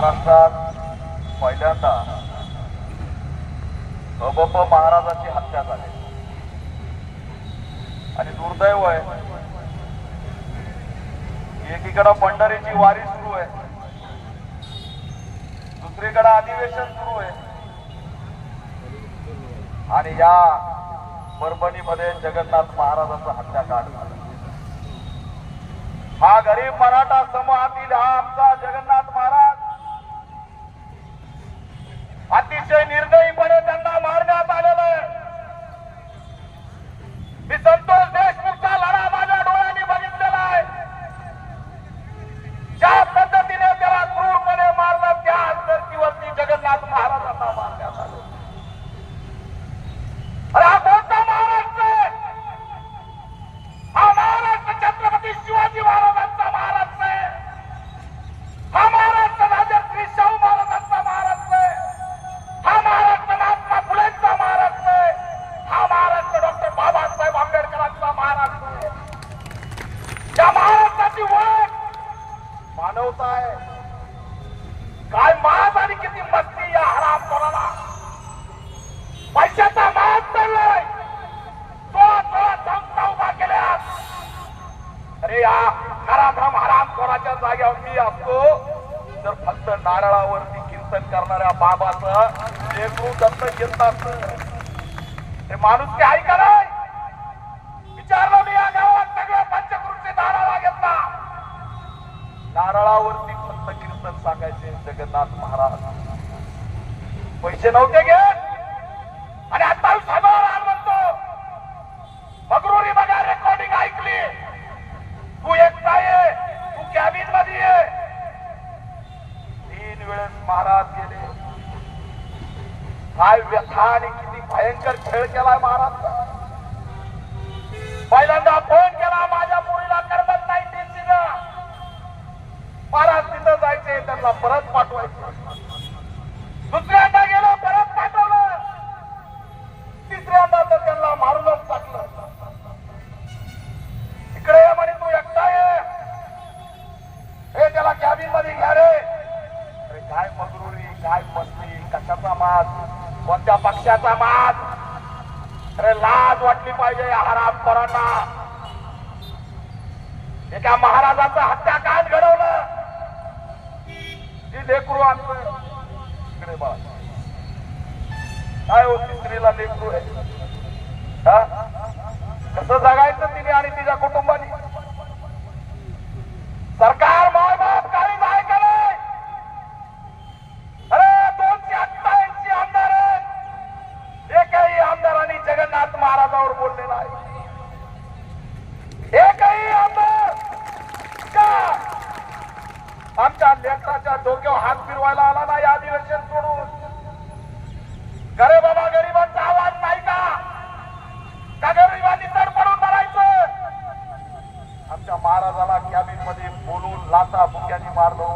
महाराष्ट्रात पहिल्यांदा अबप महाराजाची हत्या झाली. आणि दुर्दैव आहे एकीकडं पंढरीची वारी सुरू आहे दुसरीकडं अधिवेशन सुरू आहे. आणि या परभणीमध्ये जगन्नाथ महाराजाचा हत्याकांड झाला. हा गरीब मराठा समूहातील हा आमचा जगन्नाथ अतिशय निर्दयीपणे त्यांना मारण्यात आलेलं आहे. मी संत नारळावरती कीर्तन करणाऱ्या बाबाचं लेकरू दत्त घेतात. ते माणूस ते ऐका नाही? विचारलं मी या गावात सगळ्या पंचकृषी नारळा घेतला. नारळावरती फक्त कीर्तन सांगायचे जगन्नाथ महाराज. पैसे नव्हते घेत आणि आता साहेबांवर म्हणतो मगरुरी बघा रेकॉर्डिंग ऐकली तू एकटा ये तू कॅबिनमध्ये ये तीन वेळेस महाराज गेले काय व्यथा आणि किती भयंकर खेळ केलाय महाराज. पहिल्यांदा आपण कोणत्या पक्षाचा अरे लाज वाटली पाहिजे आराम हरामखोरांना. एका महाराजाचं हत्याकांड घडवलं? ती लेकरू आणतोय इकडे बा काय होती स्त्रीला लेकरू आहे? कसं जगायचं तिने आणि तिच्या कुटुंबाने सरकार माय बाप काहीच आहे का नाही अरे दोनशे अठ्ठाऐंशी आमदार आहेत एकही आमदारांनी जगन्नाथ महाराजावर एकही आमदार का? आमच्या लेकराच्या डोक्यावर हात फिरवायला आला नाही अधिवेशन सोडून. गरे बाबा गरिबांचा आवाज नाही का? का गरिबांनी तडपडून मारायचं आमच्या महाराजाला कॅबिनमध्ये बोलून लाता बुक्यानी मारलो.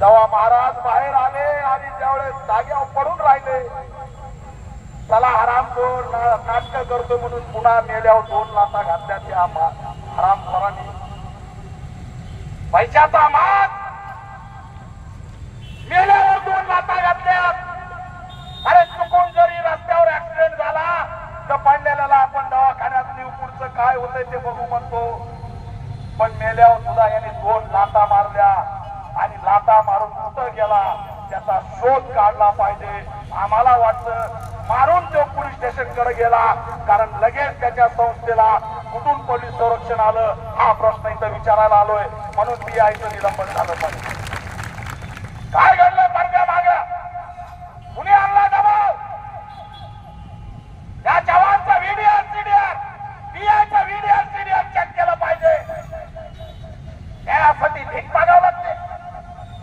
तेव्हा महाराज बाहेर आले आणि त्यावेळेस जाग्यावर पडून राहिले चला हरामखोर नाटक करतो म्हणून पुन्हा मेल्यावर दोन लाथा घातल्या त्या हरामखोरांनी पैशाचा मात मेल्यावर दोन लाता घातल्या अरे चुकून जरी रस्त्यावर ऍक्सिडेंट झाला तर पडलेल्याला आपण दवाखान्यात नेऊ पुढचं काय होतंय ते बघू म्हणतो. पण मेल्यावर सुद्धा याने दोन लाथा मारल्या आणि लाथा मारून कुठं गेला त्याचा शोध काढला पाहिजे. आम्हाला वाटतं मारून तो पोलीस स्टेशनकडे गेला. कारण लगेच त्याच्या संस्थेला कुठून पोलीस संरक्षण आलं हा प्रश्न इथं विचारायला आलोय. म्हणून मी आयचं निलंबन झालं पाहिजे काय घडलं परद्या माग कुणी आणला दबाव त्या जवानचा व्हिडिओ सीडीआर पीआयचा व्हिडिओ सीडीआर चेक केलं पाहिजे त्यासाठी भीक मागावं लागते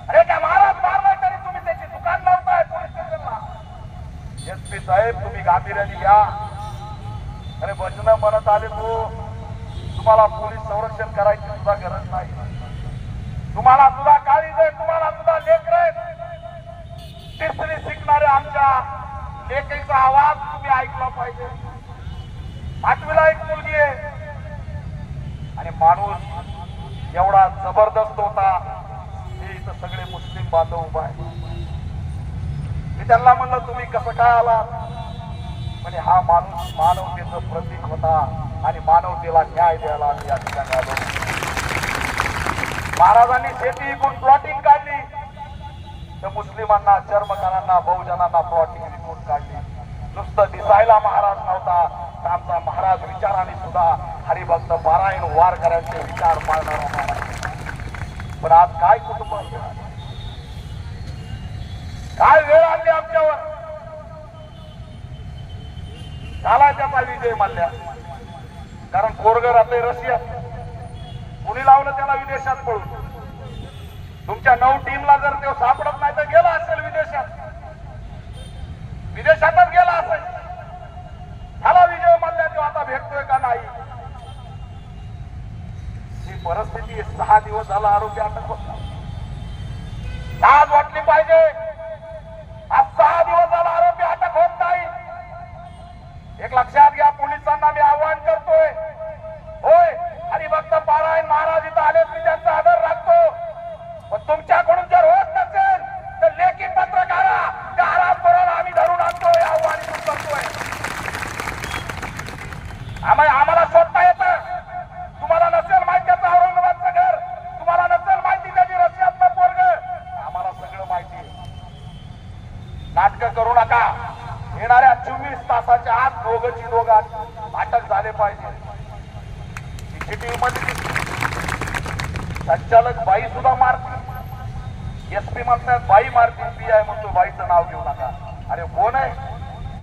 अरे त्या महाराज मारलाय तरी तुम्ही त्याची दुकान लावताय पोलीस स्टेशनला एस पी साहेब या घ्या. अरे भजन म्हणत आले तू. तुम्हाला पोलीस संरक्षण करायची सुद्धा गरज नाही. तुम्हाला सुद्धा काळी आहे तुम्हाला सुद्धा लेकर तिसरी शिकणाऱ्या आमच्या लेखीचा आवाज तुम्ही ऐकला पाहिजे. आठवीला एक मुलगी आहे. आणि माणूस एवढा जबरदस्त होता. हे इथं सगळे मुस्लिम बांधव उभा आहे मी त्यांना म्हणलं तुम्ही कसं काय आला म्हणजे हा माणूस मानवतेचं प्रतीक होता आणि मानवतेला न्याय द्यायला आम्ही या ठिकाणी आलो. महाराजांनी शेती इकून प्लॉटिंग काढली. तर मुस्लिमांना चर्मकारांना बहुजनांना प्लॉटिंग विकून काढली. नुसतं दिसायला महाराज नव्हता. तर आमचा महाराज विचाराने सुद्धा हरिभक्त पारायण वार करायचे विचार पाळणारा महाराज. पण आज काय कुटुंब काय वेळ आणली आमच्यावर? झाला त्याचा विजय मानल्या. कारण कोरगर आपले रशिया. कुणी लावलं त्याला विदेशात पळून? तुमच्या नऊ टीमला जर तो सापडत नाही तर गेला असेल विदेशात. विदेशातच गेला असेल. झाला विजय मानल्या तो आता भेटतोय का नाही? ही परिस्थिती सहा दिवस झाला आरोग्य अटक होत लाज वाटली पाहिजे. आज सहा दिवस एक लक्षात घ्या पोलिसांना मी आव्हान करतोय होय हरिभक्त पारायण महाराज इथं आले मी त्यांचा आदर राखतो पण तुमच्याकडून जर होत नसेल तर लेखी पत्र काढा त्या आरामबरोबर आम्ही धरून आणतोय आव्हान इथून करतोय आम्हाला आम्हाला शोधता येतं तुम्हाला नसेल माहिती त्याचं औरंगाबादचं घर तुम्हाला नसेल माहिती त्याची रशियातलं पोरग आम्हाला सगळं माहिती आहे नाटक करू नका येणाऱ्या चोवीस तासाच्या आत दोघंची दोघात अटक झाले पाहिजे. सीसीटीव्ही मध्ये संचालक बाई सुद्धा मारतील. एस पी म्हणतात बाई मारतील पी आय म्हणतो बाईचं नाव घेऊ नका. अरे कोण आहे?